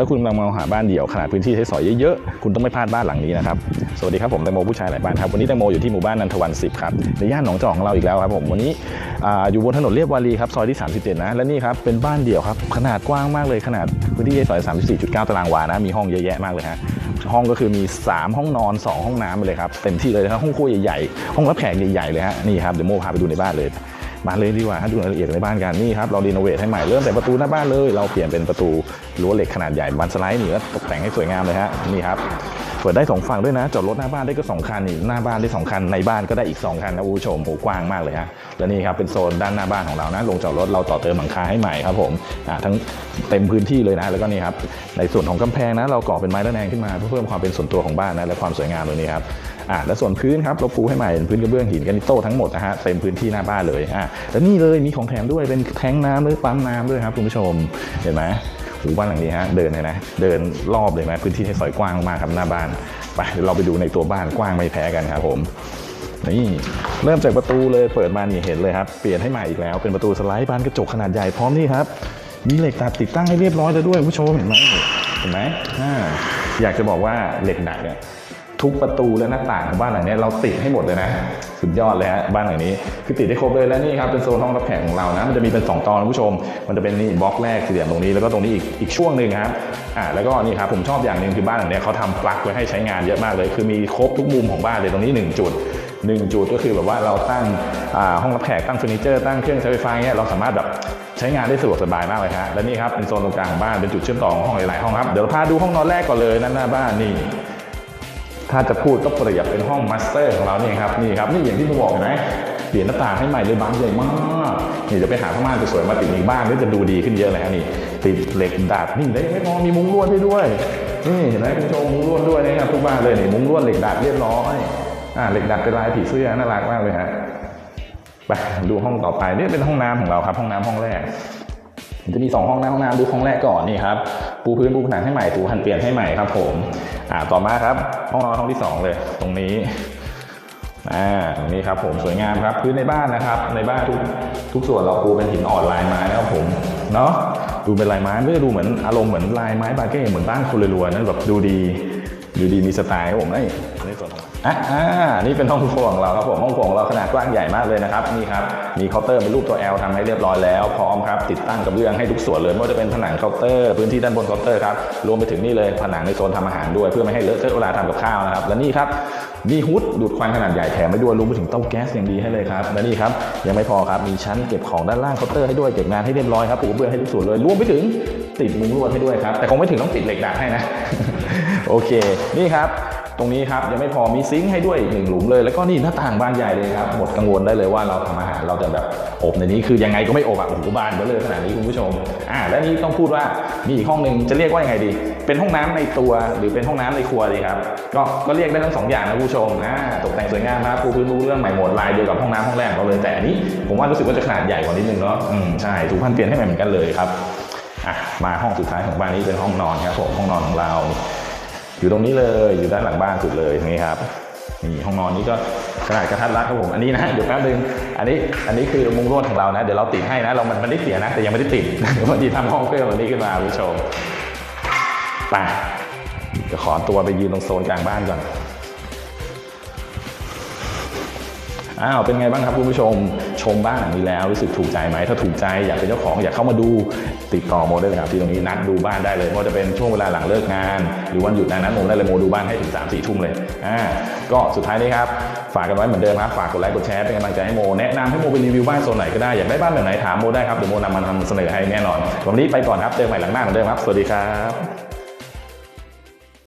ถ้าคุณกำลังมองหาบ้านเดี่ยวขนาดพื้นที่ใช้สอยเยอะๆ คุณต้องไม่พลาดบ้านหลังนี้นะครับ สวัสดีครับผมแตงโมผู้ชายหลายบ้านครับวันนี้แตงโมอยู่ที่หมู่บ้านนันทวัน10ครับในย่านหนองจอกของเราอีกแล้วครับผมวันนี้ออยู่บนถนนเรียบวารีครับซอยที่ 37 นะและนี่ครับเป็นบ้านเดี่ยวครับขนาดกว้างมากเลยขนาดพื้นที่ใช้สอย 34.9 ตารางวานะมีห้องเยอะแยะมากเลยฮะห้องก็คือมี 3 ห้องนอน 2 ห้องน้ำไปเลยครับเต็มที่เลยนะครับห้องครัวใหญ่ๆห้องรับแขกใหญ่ๆเลยฮะนี่ครับเดี๋ยวโมพาไปดูในบ้านเลย มาเลยดีกว่าดูรายละเอียดในบ้านกันนี่ครับเรารีโนเวทให้ใหม่เริ่มแต่ประตูหน้าบ้านเลย เราเปลี่ยนเป็นประตูรั้วเหล็กขนาดใหญ่บันสไลด์นี่ก็ตกแต่งให้สวยงามเลยฮะนี่ครับเปิดได้สองฝั่งด้วยนะจอดรถหน้าบ้านได้ก็สองคันนี่หน้าบ้านได้สองคันในบ้านก็ได้อีกสองคันนะคุณผู้ชมโหกว้างมากเลยฮะและนี่ครับเป็นโซนด้านหน้าบ้านของเรานะลงจอดรถเราต่อเติมหลังคาให้ใหม่ครับผมอ่าทั้งเต็มพื้นที่เลยนะ แล้วก็นี่ครับในส่วนของกำแพงนะเราก่อเป็นไม้ระแนงขึ้นมาเพื่อเพิ่มความเป็นส่วนตัวของบ้านนะและความสวยงามตรงนี้ครับ อ่าแล้วส่วนพื้นครับเราปูให้ใหม่เป็นพื้นกระเบื้องหินกรนิโต้ทั้งหมดนะฮะเต็มพื้นที่หน้าบ้านเลยอ่าแล้วนี่เลยมีของแถมด้วยเป็นแทงน้ำด้วยปั๊มน้ำด้วยครับคุณผู้ชมเห็นไหมหูบ้านหลังนี้ฮะเดินเลยนะเดินรอบเลยไหมพื้นที่ให้สอยกว้างมากครับหน้าบ้านไปเดี๋ยวเราไปดูในตัวบ้านกว้างไม่แพ้กันครับผมนี่เริ่มจากประตูเลยเปิดมานี่เห็นเลยครับเปลี่ยนให้ใหม่อีกแล้วเป็นประตูสไลด์บานกระจกขนาดใหญ่พร้อมนี่ครับมีเหล็กดัดติดตั้งให้เรียบร้อยแล้วด้วยคุณผู้ชมเห็นไหมเห็นไหมอ่าอยากจะบอกว่าเหล็กดัดเนี่ย ทุกประตูและหน้าต่างของบ้านหลังนี้เราติดให้หมดเลยนะ สุดยอดเลยฮะบ้านหลังนี้ คือติดให้ครบเลยแล้วนี่ครับเป็นโซนห้องรับแขกของเรานะมันจะมีเป็น 2 ตอนคุณผู้ชม มันจะเป็นนี่บล็อกแรกสี่เหลี่ยมตรงนี้แล้วก็ตรงนี้อีกอีกช่วงหนึ่งครับอ่าแล้วก็นี่ครับผมชอบอย่างหนึ่งคือบ้านหลังนี้เขาทำปลั๊กไว้ให้ใช้งานเยอะมากเลย คือมีครบทุกมุมของบ้านเลยตรงนี้ 1 จุด1จุดก็คือแบบว่าเราตั้งอ่าห้องรับแขกตั้งเฟอร์นิเจอร์ตั้งเครื่องใช้ไฟฟ้าเงี้ยเราสามารถแบบใช้งานได้สะดวกสบายมากเลยฮะและนี่ครับเป็นโซนตรงกลางของบ้านเป็นจุดเชื่อมต่อของห้องหลายๆห้องครับเดี๋ยวเราพาดูห้องนอนแรกก่อนเลยนั่นหน้าบ้านนี่ ถ้าจะพูดก็เปรียบเป็นห้องมาสเตอร์ของเราเนี่ยครับนี่ครับนี่อย่างที่ผมบอกเห็นไหมเปลี่ยนหน้าต่างให้ใหม่เลยบานใหญ่มากนี่จะไปหาผ้าม่านสวยมาติดในบ้านก็จะดูดีขึ้นเยอะเลยฮะนี่ติดเหล็กดัดนี่ได้ยังไม่พอมีมุ้งลวดให้ด้วยนี่เห็นไหมคุณผู้ชมมุ้งลวดด้วยนะครับทุกบ้านเลยนี่มุ้งลวดเหล็กดัดเรียบร้อยอ่าเหล็กดัดเป็นลายผีเสื้อน่ารักมากเลยฮะไปดูห้องต่อไปนี่เป็นห้องน้ำของเราครับ ห้องน้ำห้องแรก จะมี 2 ห้องน้ำห้องน้ำดูห้องแรกก่อนนี่ครับปูพื้นปูผนังให้ใหม่ถูหันเปลี่ยนให้ใหม่ครับ ผมอ่าต่อมาครับ ห้องนอนห้องที่ 2 เลย ตรงนี้อ่าตรงนี้ครับผมสวยงามครับพื้นในบ้านนะครับ ในบ้านทุกทุกส่วนเราปูเป็นหินอ่อนลายไม้นะครับผมเนาะดูเป็นลายไม้ไม่ได้ดูเหมือนอารมณ์เหมือนลายไม้บาเก้เหมือนบ้านคนรวยๆนั่นแบบดูดี ดูดีมีสไตล์ครับผมไอ้ยในส่วนของอะอ่านี่เป็นห้องครัวของเราครับผมห้องครัวของเราขนาดกว้างใหญ่มากเลยนะครับนี่ครับมีเคาน์เตอร์เป็นรูปตัว L ทำให้เรียบร้อยแล้วพร้อมครับติดตั้งกระเบื้องให้ทุกส่วนเลยไม่ว่าจะเป็นผนังเคาน์เตอร์พื้นที่ด้านบนเคาน์เตอร์ครับรวมไปถึงนี่เลยผนังในโซนทำอาหารด้วยเพื่อไม่ให้เลอะเทอะเวลาทำกับข้าวนะครับและนี่ครับมีฮุดดูดควันขนาดใหญ่แถมไปด้วยรวมไปถึงเตาแก๊สอย่างดีให้เลยครับและนี่ครับยังไม่พอครับมีชั้นเก็บของด้านล่างเคาน์เตอร์ให้ด้วยเก็บงานให้เรียบร้อยครับปูกระเบื้องให้ทุกส่วนเลยรวมไปถึงติดมุ้งลวดให้ด้วยครับแต่คงไม่ถึงต้องติดเหล็กดัดให้นะ โอเค นี่ครับ ตรงนี้ครับยังไม่พอมีซิงค์ให้ด้วยอีกหนึ่งหลุมเลย แล้วก็นี่หน้าต่างบานใหญ่เลยครับ หมดกังวลได้เลยว่าเราทำอาหารเราจะแบบอบในนี้คือยังไงก็ไม่อบอะโอ้โหบานเบ้อเลยขนาดนี้คุณผู้ชม อ่าและนี่ต้องพูดว่ามีอีกห้องหนึ่งจะเรียกว่ายังไงดี เป็นห้องน้ำในตัวหรือเป็นห้องน้ำในครัวดีครับ ก็ก็เรียกได้ทั้งสองอย่างนะคุณผู้ชมอ่าตกแต่งสวยงามครับปูพื้นรู้เรื่องใหม่หมดลายเดียวกับห้องน้ำห้องแรกเราเลยแต่อันนี้ผมว่ารู้สึกว่าจะขนาดใหญ่กว่านิดนึงเนาะอืมใช่ถูกพันเปลี่ยนให้ใหม่เหมือนกันเลยครับอะมาห้องสุดท้ายของบ้านนี้เป็นห้องนอนครับผมห้องนอนของเรา อยู่ตรงนี้เลยอยู่ด้านหลังบ้านสุดเลยตรงนี้ครับนี่ห้องนอนนี้ก็ขนาดกระทัดรัดครับผมอันนี้นะเดี๋ยวแป๊บนึงอันนี้อันนี้คือมุ้งลวดของเรานะ เดี๋ยวเราติดให้นะ เรามันมันได้เสียนะ แต่ยังไม่ได้ติดวพอดีทำห้องเพิ่มแบบนี้ขึ้นมาผู้ชมไปจะขอตัวไปยืนตรงโซนกลางบ้านก่อน อ้าวเป็นไงบ้างครับคุณผู้ชม ชมบ้านหลังนี้แล้วรู้สึกถูกใจไหมถ้าถูกใจอยากเป็นเจ้าของอยากเข้ามาดูติดต่อโมได้เลยครับที่ตรงนี้นัดดูบ้านได้เลยไม่ว่าจะเป็นช่วงเวลาหลังเลิกงาน หรือวันหยุดนะนัดโมได้เลยโมดูบ้านให้ถึง3 4ทุ่มเลยอ่าก็สุดท้ายนี้ครับฝากกันไว้เหมือนเดิมครับฝากกดไลค์กดแชร์เป็นกำลังใจให้โมแนะนำให้โมไปรีวิวบ้านโซนไหนก็ได้อยากได้บ้านแบบไหนถามโมได้ครับเดี๋ยวโมนำมานำเสนอให้แน่นอนวันนี้ไปก่อนครับเจอกันใหม่หลังหน้าเหมือนเดิมครับสวัสดีครับ